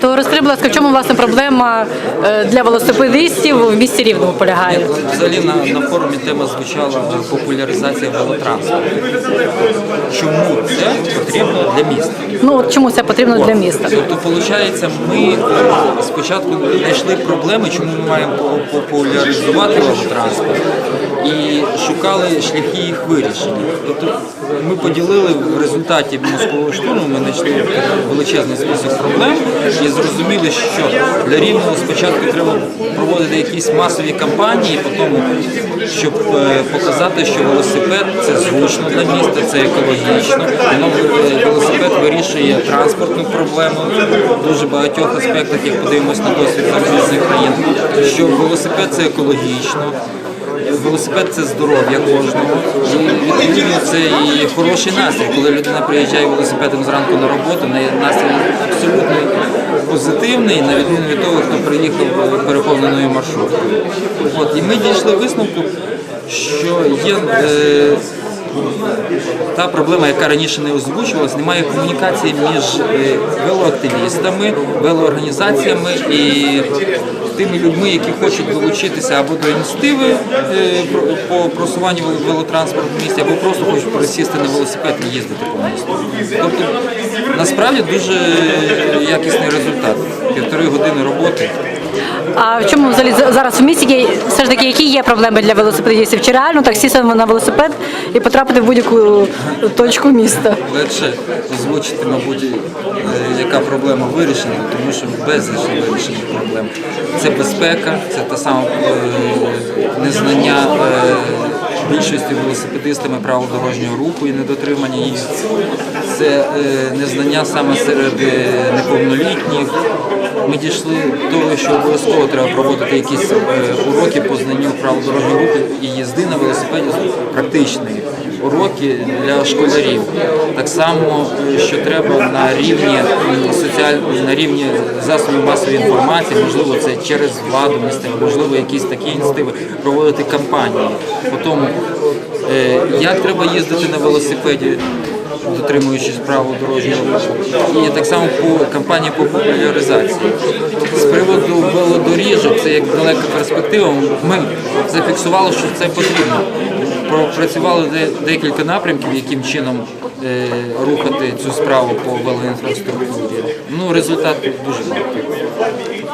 То розкажи, будь ласка, в чому власне проблема е, для велосипедистів в місті Рівному полягає? Взагалі на, на форумі тема звучала популяризація велотранспорту. Чому це потрібно для міста? Ну от чому це потрібно для міста? Тобто, виходить, ми е, спочатку знайшли проблеми, чому ми маємо популяризувати велотранспорт, і шукали шляхи їх вирішення. Тобто ми поділили в результаті мозкового штурму, ми знайшли величезний список проблем і зрозуміли, що для рівного спочатку треба проводити якісь масові кампанії, потім, щоб е, показати, що велосипед це зручно для міста, це екологічно. Е, велосипед вирішує транспортну проблему в дуже багатьох аспектах, як подивимось на досвід зарубіжних країн, що велосипед це екологічно. Велосипед це здоров'я кожного. І відповідно це і хороший настрій. Коли людина приїжджає велосипедом зранку на роботу, настрій абсолютно позитивний, на відміну від того, хто приїхав переповненою маршруткою. От, і ми дійшли висновку, що є. Е, та проблема, яка раніше не озвучувалась, немає комунікації між е, велоактивістами, велоорганізаціями і тими людьми, які хочуть долучитися або до ініціативи е, по просуванню велотранспорту в місті, або просто хочуть присісти на велосипед і їздити по місту. Тобто насправді дуже якісний результат. Півтори години роботи. А в чому взагалі зараз в місті є все ж таки які є проблеми для велосипедистів? Чи реально так сісти на велосипед і потрапити в будь-яку точку міста? Легше озвучити, мабуть, е, яка проблема вирішена, тому що безліч вирішення проблем. Це безпека, це та сама е, незнання е, більшості велосипедистами правил дорожнього руху і недотримання їх. Це е, незнання саме серед е, неповнолітніх. Ми дійшли до того, що обов'язково треба проводити якісь е, уроки по знанню правил дорожнього руху і їзди на велосипеді практичні уроки для школярів. Так само, що треба на рівні соціаль... на рівні засобів масової інформації, можливо, це через владу місцеву, можливо, якісь такі ініціативи, проводити кампанії по тому, е, як треба їздити на велосипеді. Дотримуючись правил дорожнього руху, і так само по кампанії по популяризації. З приводу велодоріжок, це як далека перспектива. Ми зафіксували, що це потрібно пропрацювали декілька напрямків, яким чином е, рухати цю справу по велоінфраструктурі. Ну, результат дуже гарний.